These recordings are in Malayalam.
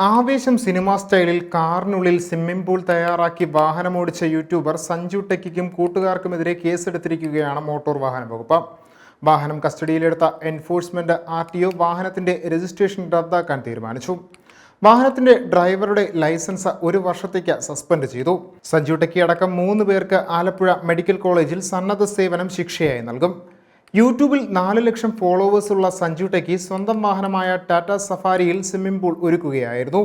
ആവേശം സിനിമാ സ്റ്റൈലിൽ കാറിനുള്ളിൽ സ്വിമ്മിംഗ് പൂൾ തയ്യാറാക്കി വാഹനമോടിച്ച യൂട്യൂബർ സഞ്ജു ടെക്കിക്കും കൂട്ടുകാർക്കുമെതിരെ കേസെടുത്തിരിക്കുകയാണ് മോട്ടോർ വാഹന വകുപ്പ്. വാഹനം കസ്റ്റഡിയിലെടുത്ത എൻഫോഴ്സ്മെന്റ് ആർ ടി ഒ വാഹനത്തിന്റെ രജിസ്ട്രേഷൻ റദ്ദാക്കാൻ തീരുമാനിച്ചു. വാഹനത്തിന്റെ ഡ്രൈവറുടെ ലൈസൻസ് ഒരു വർഷത്തേക്ക് സസ്പെൻഡ് ചെയ്തു. സഞ്ജു ടെക്കി അടക്കം മൂന്ന് പേർക്ക് ആലപ്പുഴ മെഡിക്കൽ കോളേജിൽ സന്നദ്ധ സേവനം ശിക്ഷയായി നൽകും. യൂട്യൂബിൽ നാല് ലക്ഷം ഫോളോവേഴ്സ് ഉള്ള സഞ്ജു ടെക്കി സ്വന്തം വാഹനമായ ടാറ്റ സഫാരിയിൽ സ്വിമ്മിംഗ് പൂൾ ഒരുക്കുകയായിരുന്നു.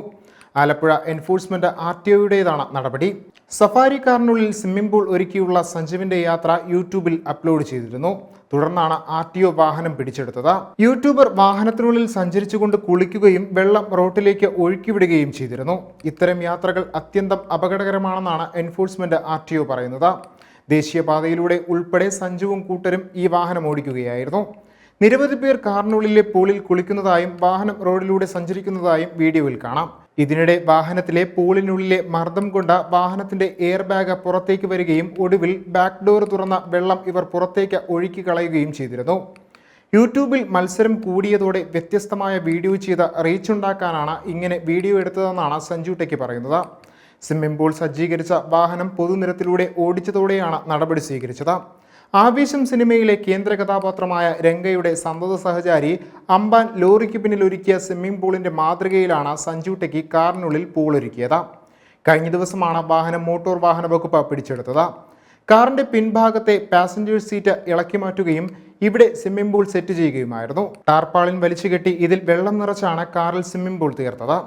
ആലപ്പുഴ എൻഫോഴ്സ്മെന്റ് ആർ ടി ഒയുടേതാണ് നടപടി. സഫാരി കാറിനുള്ളിൽ സ്വിമ്മിംഗ് പൂൾ ഒരുക്കിയുള്ള സഞ്ജുവിന്റെ യാത്ര യൂട്യൂബിൽ അപ്ലോഡ് ചെയ്തിരുന്നു. തുടർന്നാണ് ആർ ടി ഒ വാഹനം പിടിച്ചെടുത്തത്. യൂട്യൂബർ വാഹനത്തിനുള്ളിൽ സഞ്ചരിച്ചുകൊണ്ട് കുളിക്കുകയും വെള്ളം റോട്ടിലേക്ക് ഒഴുക്കിവിടുകയും ചെയ്തിരുന്നു. ഇത്തരം യാത്രകൾ അത്യന്തം അപകടകരമാണെന്നാണ് എൻഫോഴ്സ്മെന്റ് ആർ ടി ഒ പറയുന്നത്. ദേശീയപാതയിലൂടെ ഉൾപ്പെടെ സഞ്ജുവും കൂട്ടരും ഈ വാഹനം ഓടിക്കുകയായിരുന്നു. നിരവധി പേർ കാറിനുള്ളിലെ പൂളിൽ കുളിക്കുന്നതായും വാഹനം റോഡിലൂടെ സഞ്ചരിക്കുന്നതായും വീഡിയോയിൽ കാണാം. ഇതിനിടെ വാഹനത്തിലെ പൂളിനുള്ളിലെ മർദ്ദം കൊണ്ട വാഹനത്തിന്റെ എയർ ബാഗ് പുറത്തേക്ക് വരികയും ഒടുവിൽ ബാക്ക് ഡോർ തുറന്ന വെള്ളം ഇവർ പുറത്തേക്ക് ഒഴുക്കി കളയുകയും ചെയ്തിരുന്നു. യൂട്യൂബിൽ മത്സരം കൂടിയതോടെ വ്യത്യസ്തമായ വീഡിയോ ചെയ്ത് റീച്ച് ഉണ്ടാക്കാനാണ് ഇങ്ങനെ വീഡിയോ എടുത്തതെന്നാണ് സഞ്ജു ടെക്കി പറയുന്നത്. സ്വിമ്മിംഗ് സജ്ജീകരിച്ച വാഹനം പൊതുനിരത്തിലൂടെ ഓടിച്ചതോടെയാണ് നടപടി സ്വീകരിച്ചത്. ആവേശം സിനിമയിലെ കേന്ദ്ര കഥാപാത്രമായ രംഗയുടെ സന്തത സഹചാരി അമ്പാൻ ലോറിക്ക് പിന്നിൽ ഒരുക്കിയ സ്വിമ്മിംഗ് പൂളിന്റെ മാതൃകയിലാണ് സഞ്ജു ടെക്കി കാറിനുള്ളിൽ പൂൾ ഒരുക്കിയത് കഴിഞ്ഞ ദിവസമാണ് വാഹനം മോട്ടോർ വാഹന വകുപ്പ് പിടിച്ചെടുത്തത്. കാറിന്റെ പിൻഭാഗത്തെ പാസഞ്ചർ സീറ്റ് ഇളക്കി മാറ്റുകയും ഇവിടെ സ്വിമ്മിംഗ് പൂൾ സെറ്റ് ചെയ്യുകയുമായിരുന്നു. ടാർപ്പാളിൻ വലിച്ചുകെട്ടി ഇതിൽ വെള്ളം നിറച്ചാണ് കാറിൽ സ്വിമ്മിംഗ് പൂൾ തീർത്തത്.